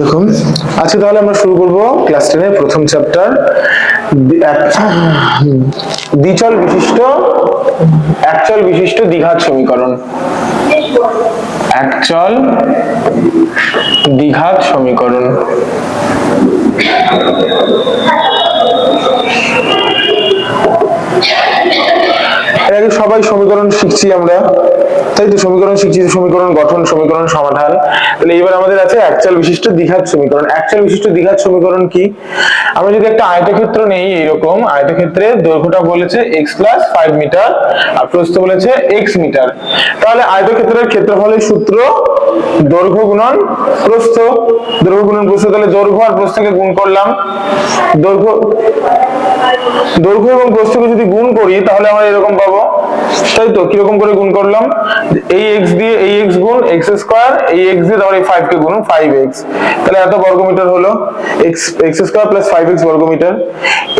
দেখুন, আজকে তাহলে আমরা শুরু করব ক্লাস টেনের প্রথম চ্যাপ্টার দ্বিচল বিশিষ্ট, একচল বিশিষ্ট দ্বিঘাত সমীকরণ। একচল দ্বিঘাত সমীকরণ। এর আগে সবাই সমীকরণ শিখছি আমরা। তাই তো সমীকরণ শিখছি সমীকরণ গঠন, সমীকরণ সমাধান, তাহলে এবার আমাদের আছে একচাল বিশিষ্ট দ্বিঘাত সমীকরণ। একচাল বিশিষ্ট দ্বিঘাত সমীকরণ কি? আমরা যদি একটা আয়তক্ষেত্র নেই এইরকম আয়তক্ষেত্রে দৈর্ঘ্যটা বলেছে x প্লাস ফাইভ মিটার আর প্রস্থ বলেছে x মিটার তাহলে আয়তক্ষেত্রের ক্ষেত্রফলের সূত্র দৈর্ঘ্য গুণন প্রস্থ। দৈর্ঘ্য গুণন প্রস্থ, তাহলে দৈর্ঘ্য আর প্রস্থকে গুণ করলাম। দৈর্ঘ্য দৈর্ঘ্য এবং প্রস্থকে যদি গুণ করি, তাহলে আমরা এরকম পাবো। তাই তো কীরকম করে গুণ করলাম? এই x দিয়ে এই x গুণ x স্কয়ার এই x দিয়ে তারপর 5 কে গুণ 5x তাহলে এত বর্গমিটার হলো? x x square plus 5x বর্গমিটার।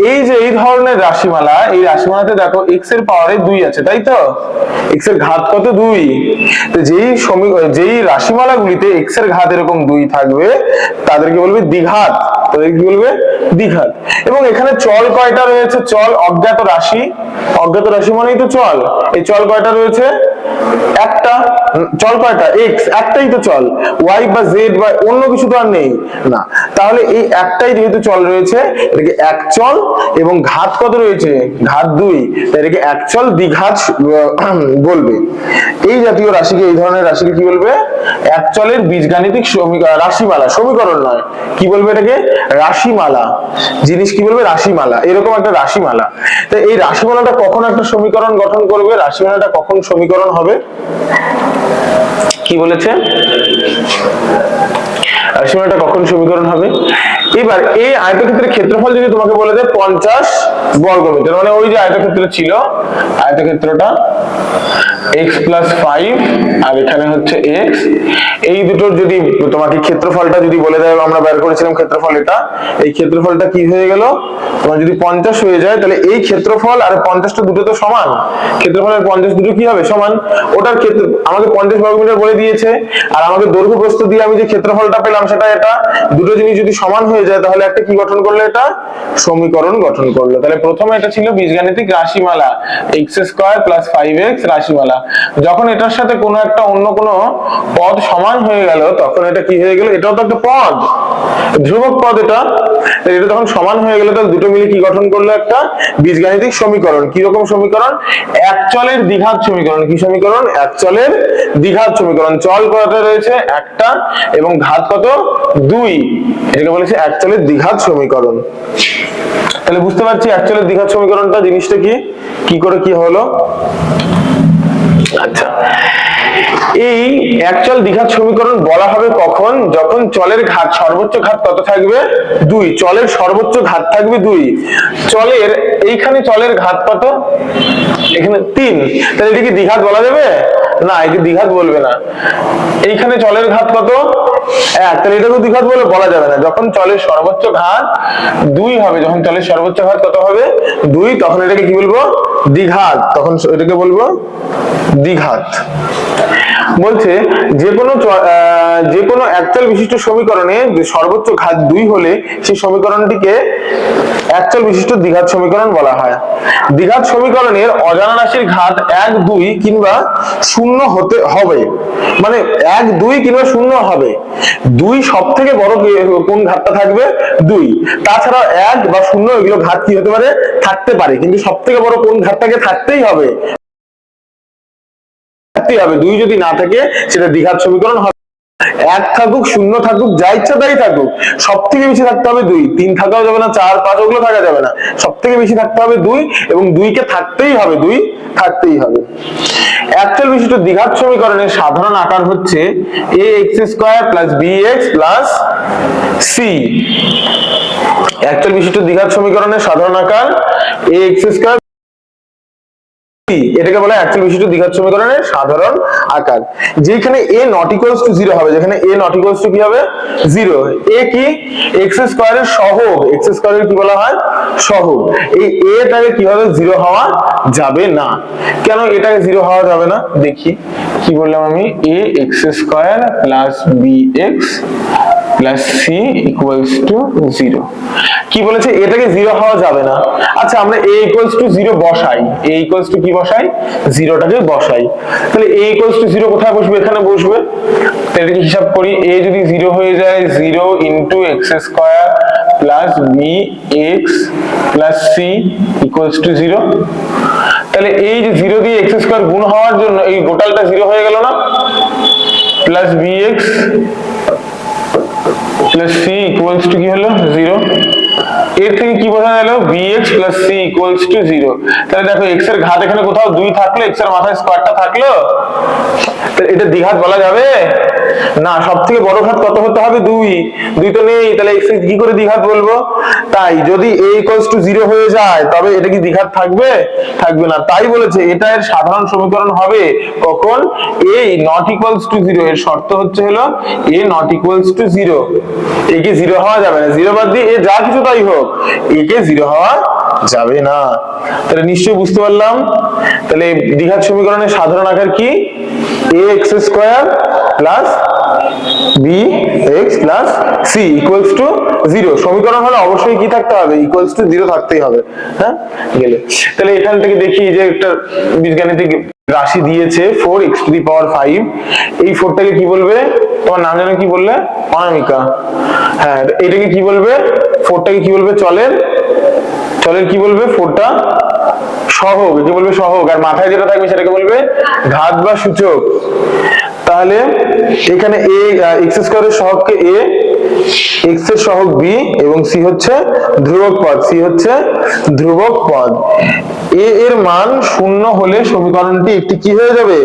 এই যে এই ধরনের রাশিমালা, এই রাশিমালাতে দেখো x এর পাওয়ারে 2 আছে তাই তো x এর ঘাত কত? 2 তো যেই সমী যেই রাশিমালাগুলিতে x এর ঘাত এরকম 2 থাকবে, তাদেরকে বলবে দ্বিঘাত। তাদের কি বলবে? দ্বিঘাত। এবং এখানে চল কয়টা রয়েছে? চল অজ্ঞাত রাশি। অজ্ঞাত রাশি মানেই তো চল। এই চল কয়টা রয়েছে? একটা। চল কয়টা? এক্স একটাই তো চল। ওয়াই বা জেড বা অন্য কিছু তো আর নেই। না, তাহলে এই একটাই যেহেতু চল রয়েছে, এটাকে এক চল এবং ঘাত কত রয়েছে? ঘাত দুই। এটাকে এক চল দ্বিঘাত বলবে। এই জাতীয় রাশিকে, এই ধরনের রাশিকে কি বলবে? এক চলের বীজগাণিতিক রাশিমালা, সমীকরণ নয়। কি বলবে এটাকে? রাশিমালা। জিনিস কি বলবে? রাশিমালা। এরকম একটা রাশিমালা। তো এই রাশিমালাটা কখন একটা সমীকরণ গঠন করবে? রাশিমালাটা কখন সমীকরণ হবে? কি বলেছে? রাশিমালাটা কখন সমীকরণ হবে? এবার এই আয়তক্ষেত্রের ক্ষেত্রফল যদি তোমাকে বলে দেয় পঞ্চাশ বর্গমিটার মানে ওই যে আয়তক্ষেত্র ছিল আয়তক্ষেত্রটা x প্লাস ফাইভ আর এখানে হচ্ছে x এই দুটোর যদি তোমাকে ক্ষেত্রফলটা যদি বলে দেয়, আমরা বের করেছিলাম ক্ষেত্রফল এটা। এই ক্ষেত্রফলটা কি হয়ে গেল? তোমার যদি পঞ্চাশ হয়ে যায়, তাহলে এই ক্ষেত্রফল আর পঞ্চাশটা দুটো তো সমান। ক্ষেত্রফলের পঞ্চাশ দুটো কি হবে? সমান। ওটার ক্ষেত্র, আমাকে পঞ্চাশ বর্গমিটার বলে দিয়েছে, আর আমাকে দৈর্ঘ্য প্রস্থ দিয়ে আমি যে ক্ষেত্রফলটা পেলাম সেটা এটা। দুটো জিনিস যদি সমান হয়ে যায়, তাহলে একটা কি গঠন করল এটা? সমীকরণ গঠন করল। তাহলে প্রথমে এটা ছিল বীজগাণিতিক রাশিমালা। X square plus five x রাশিমালা। যখন এটার সাথে কোনো একটা অন্য কোনো পদ সমান হয়ে গেল, তখন এটা কি হয়ে গেল? এটাও তো একটা পদ। ধ্রুবক পদ এটা। এটা যখন সমান হয়ে গেল, তাহলে দুটো মিলে কি গঠন করল একটা? বীজগাণিতিক সমীকরণ। কি রকম সমীকরণ? এক চলের দ্বিঘাত সমীকরণ। কি সমীকরণ? এক চলের দ্বিঘাত সমীকরণ। চল কয়টা রয়েছে? একটা। এবং ঘাত কত? দুই। এটাকে বলেছে এক চলের দ্বিঘাত সমীকরণ। তাহলে বুঝতে পারছি, এক চলের দ্বিঘাত সমীকরণটা জিনিসটা কি? কি করে কি হলো? আচ্ছা। এই একচল দ্বিঘাত সমীকরণ বলা হবে কখন? যখন চলের ঘাত সর্বোচ্চ ঘাত কত থাকবে? দুই। চলের সর্বোচ্চ ঘাত থাকবে দুই। চলের এইখানে চলের ঘাত কত? এখানে তিন। তাহলে এটা কি দ্বিঘাত বলা যাবে? না একে দ্বিঘাত বলবে না। এইখানে চলের ঘাত কত? এক। তাহলে এটাকে দ্বিঘাত বলে বলা যাবে না। যখন চলের সর্বোচ্চ ঘাত দুই হবে, যখন চলের সর্বোচ্চ ঘাত কত হবে? দুই। তখন এটাকে কি বলব? দ্বিঘাত, তখন এটাকে বলব দ্বিঘাত। বলছে, যে কোনো যে কোনো একচল বিশিষ্ট সমীকরণে সর্বোচ্চ ঘাত দুই হলে সেই সমীকরণটিকে একচল বিশিষ্ট দ্বিঘাত সমীকরণ বলা হয়। দ্বিঘাত সমীকরণের অজানা রাশির ঘাত এক, দুই কিংবা শূন্য হতে হবে। মানে এক, দুই কিংবা শূন্য হবে। দুই সব থেকে বড় কোন ঘাতটা থাকবে? দুই। তাছাড়া এক বা শূন্য এগুলো ঘাত কি হতে পারে? থাকতে পারে। কিন্তু সব থেকে বড় কোন ঘাতটাকে থাকতেই হবে। থাকতেই হবে। দুই যদি না থাকে, সেটা দ্বিঘাত সমীকরণ হবে। এক থাকুক, শূন্য থাকুক, যা ইচ্ছা তাই থাকুক। সব থেকে বেশি থাকতে হবে দুই। তিন থাকাও যাবে না, চার, পাঁচ, ওগুলো থাকা যাবে না। সব থেকে বেশি থাকতে হবে দুই এবং দুইকে থাকতেই হবে। দুই থাকতেই হবে। একচল বিশিষ্ট দ্বিঘাত সমীকরণের সাধারণ আকার হচ্ছে a x square plus b x plus c একচল বিশিষ্ট দ্বিঘাত সমীকরণের সাধারণ আকার এ এক্স স্কোয়ার এটাকে বলে অ্যাকচুয়াল বিশিষ্ট দ্বিঘাত সমীকরণের সাধারণ আকার। যেখানে a not equals to zero হবে, যেখানে a নট ইকুয়ালস টু কি হবে? জিরো a কি? এক্স স্কোয়ারের সহগ। এক্স স্কোয়ারের কি বলা হয়? সহগ। এই a টাকে কীভাবে জিরো হওয়া যাবে না? কেন এটাকে জিরো হওয়া যাবে না? দেখি। কি বললাম আমি? a x square plus b x plus c equals to zero কি বলেছে? এটাকে জিরো হওয়া যাবে না। আচ্ছা আমরা এ ইকুয়ালস টু জিরো বসাই। এ ইকুয়ালস টু কি বসাই? জিরোটাকে বসাই। তাহলে এ ইকুয়ালস টু জিরো কোথায় বসবে? এখানে বসবে। এটাকে হিসাব করি। এ যদি জিরো হয়ে যায় zero into x square plus b x plus c equals to zero তাহলে এই যে জিরো দিয়ে এক্স স্কোয়ার গুণ হওয়ার জন্য এই গোটালটা জিরো হয়ে গেল না? Plus b x plus c equals to কি হলো? জিরো এর থেকে কি বোঝা গেল? Bx plus c equals to zero তাহলে দেখো x এর ঘাত এখানে কোথাও দুই থাকল, x এর মাথায় স্কোয়ারটা থাকল তাহলে এটা দ্বিঘাত বলা যাবে? না সব থেকে বড় ঘাত কত হতে হবে? দুই। দুই তো নেই, তাহলে x কি করে দ্বিঘাত বলব? তাই, যদি a ইকুয়ালস টু জিরো হয়ে যায়, তবে এটা কি দ্বিঘাত থাকবে? থাকবে না। তাই বলেছে, এটা এর সাধারণ সমীকরণ হবে কখন? a not equals to zero এর শর্ত হচ্ছে হলো a not equals to zero a কি জিরো হওয়া যাবে না। জিরো বাদ দিয়ে এ যা কিছু তাই হোক এ কে জিরো হওয়া যাবে না। তাহলে নিশ্চয়ই বুঝতে পারলাম। তাহলে দ্বিঘাত সমীকরণের সাধারণ আকার কি? A x square plus b x plus c equals to zero সমীকরণ হলে অবশ্যই কি থাকতে হবে? ইকুয়ালস টু জিরো থাকতেই হবে। হ্যাঁ? গেলে। তাহলে এখান থেকে দেখি যে একটা বীজগাণিতিক রাশি দিয়েছে four x to the power five এই ফোরটাকে কি বলবে? তোমার নাম জানো কি বললে? অনামিকা। হ্যাঁ এটাকে কি বলবে? ফোরটাকে কি বলবে? চলের। চলের কি বলবে? ফোরটা সহগ, যে বলবে সহগ, আর মাথায় যেটা থাকবে সেটাকে বলবে ঘাত বা সূচক। তাহলে এখানে এ এক্স স্কোয়ারের সহগকে এ এক্সের সহগ বি এবং সি হচ্ছে ধ্রুবক পদ। সি হচ্ছে ধ্রুবক পদ। এ এর মান শূন্য হলে সমীকরণটি একটি কি হয়ে যাবে?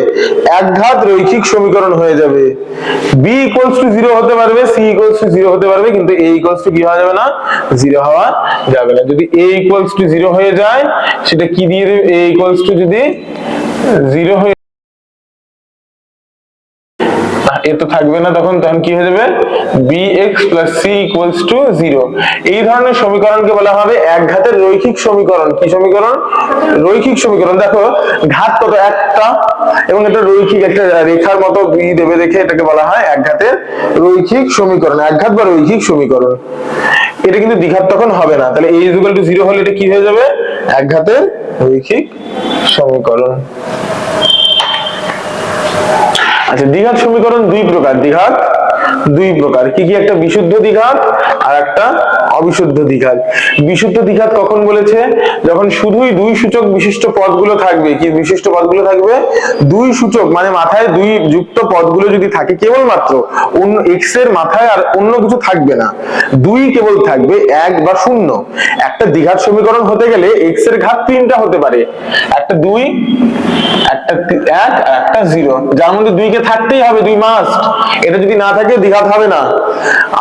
একঘাত রৈখিক সমীকরণ হয়ে যাবে। বি ইকুয়ালস টু জিরো হতে পারবে সি ইকুয়ালস টু জিরো হতে পারবে, কিন্তু এ ইকুয়ালস টু কি হওয়া যাবে না জিরো হওয়া যাবে না। যদি এ ইকুয়ালস টু জিরো হয়ে যায়, সেটা কি দিয়ে দেবে? এ ইকুয়ালস টু যদি জিরো হয়ে এ তো থাকবে না তখন তখন কি হয়ে যাবে? B x plus c equals to zero এই ধরনের সমীকরণকে বলা হবে এক ঘাতের রৈখিক সমীকরণ। কি সমীকরণ? রৈখিক সমীকরণ। দেখো, ঘাত কত একটা, এবং এটা রৈখিক একটা রেখার মতো বি দেবে দেখে এটাকে বলা হয় এক ঘাতের রৈখিক সমীকরণ এক ঘাত বা রৈখিক সমীকরণ। এটা কিন্তু দ্বিঘাত তখন হবে না। তাহলে এই টু জিরো হলে এটা কি হয়ে যাবে? এক ঘাতের রৈখিক সমীকরণ। আচ্ছা দ্বিঘাত সমীকরণ দুই প্রকার দ্বিঘাত দুই প্রকার। কি কি একটা বিশুদ্ধ দ্বিঘাত আর একটা অবিশুদ্ধ দ্বিঘাত বিশুদ্ধ দ্বিঘাত কখন বলেছে, যখন শুধুই দুই সূচক বিশিষ্ট পদগুলো থাকবে, কি বিশিষ্ট পদগুলো থাকবে? দুই সূচক মানে মাথায় দুই যুক্ত পদগুলো যদি থাকে কেবলমাত্র, অন্য এক্সের মাথায় আর অন্য কিছু থাকবে না। দুই কেবল থাকবে, এক বা শূন্য। একটা দ্বিঘাত সমীকরণ হতে গেলে এক্সের ঘাত তিনটা হতে পারে। একটা দুই, একটা এক একটা জিরো। যার মধ্যে দুইকে থাকতেই হবে, দুই মাস এটা যদি না থাকে, দ্বিঘাত হবে না।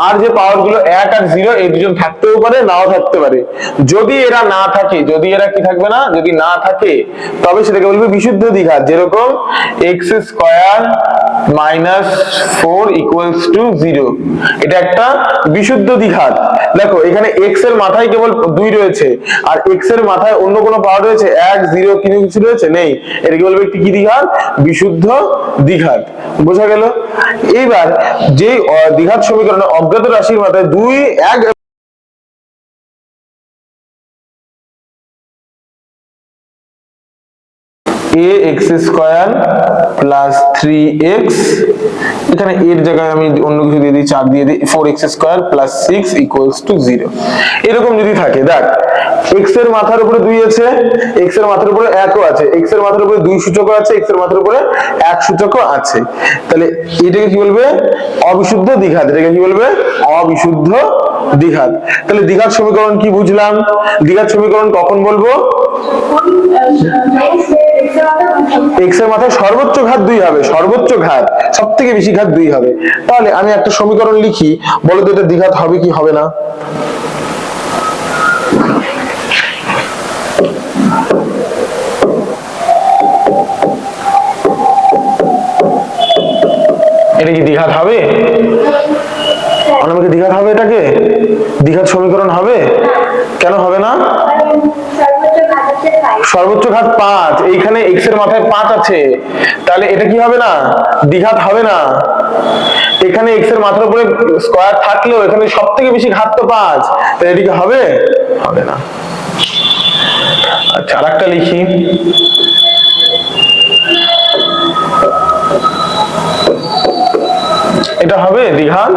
আর যে পাওয়ারগুলো এক আর জিরো, এই দুজন থাকতেও পারে, নাও থাকতে পারে। যদি এরা না থাকে, যদি এরা কি থাকবে না? যদি না থাকে, তবে সেটাকে বলবে বিশুদ্ধ দ্বিঘাত যেরকম x square minus four equals to zero এটা একটা বিশুদ্ধ দ্বিঘাত দেখো, এখানে এক্সের মাথায় কেবল দুই রয়েছে, আর এক্সের মাথায় অন্য কোনো পাওয়ার রয়েছে? এক জিরো কিছু কিছু রয়েছে, নেই। এটাকে বলবে একটি কি দ্বিঘাত বিশুদ্ধ দ্বিঘাত বোঝা গেল? এইবার যে দ্বিঘাত সমীকরণে অজ্ঞাত রাশির মাথায় দুই, এক a x square plus three x এখানে এর জায়গায় আমি অন্য কিছু দিয়ে দিই, চার দিয়ে দিই four x square plus six equals to zero এরকম যদি থাকে, দেখ এক্সের মাথার উপরে দুই আছে এক্সের মাথার উপরে একও আছে এক্সের মাথার উপরে দুই সূচকও আছে এক্সের মাথার উপরে এক সূচকও আছে। তাহলে এটাকে কি বলবে? অবিশুদ্ধ দ্বিঘাত। এটাকে কি বলবে? অবিশুদ্ধ দ্বিঘাত। তাহলে দ্বিঘাত সমীকরণ কি বুঝলাম? দ্বিঘাত সমীকরণ কখন বলব? এক্সের মাথায় সর্বোচ্চ ঘাত দুই হবে, সর্বোচ্চ ঘাত সব থেকে বেশি ঘাত দুই হবে। তাহলে আমি একটা সমীকরণ লিখি, বলো তো এটা দ্বিঘাত হবে কি হবে না? এটা কি দ্বিঘাত হবে? অনামিকা, দ্বিঘাত হবে এটাকে? দ্বিঘাত সমীকরণ হবে কেন হবে না সর্বোচ্চ ঘাতের সর্বোচ্চ ঘাত পাঁচ, এইখানে এক্সের মাথায় পাঁচ আছে। তাহলে এটা কি হবে না? দ্বিঘাত হবে না। এখানে এক্সের মাথার উপরে স্কয়ার থাকলেও এখানে সব থেকে বেশি ঘাত তো পাঁচ। তাহলে এটা কি হবে? হবে না। আচ্ছা আর একটা লিখি। এটা হবে দ্বিঘাত।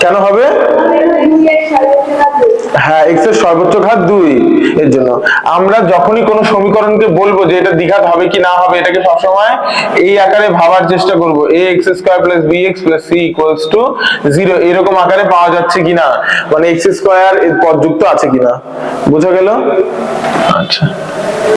কেন হবে? হ্যাঁ এক্সের সর্বোচ্চ ঘাত দুই এর জন্য। আমরা যখনই কোনো সমীকরণকে বলব যে এটা দ্বিঘাত হবে কি না হবে, এটাকে সবসময় এই আকারে ভাবার চেষ্টা করব। A x square plus b x c to zero এরকম আকারে পাওয়া যাচ্ছে কিনা মানে এক্স স্কোয়ার এর পদযুক্ত আছে কিনা বোঝা গেল? আচ্ছা।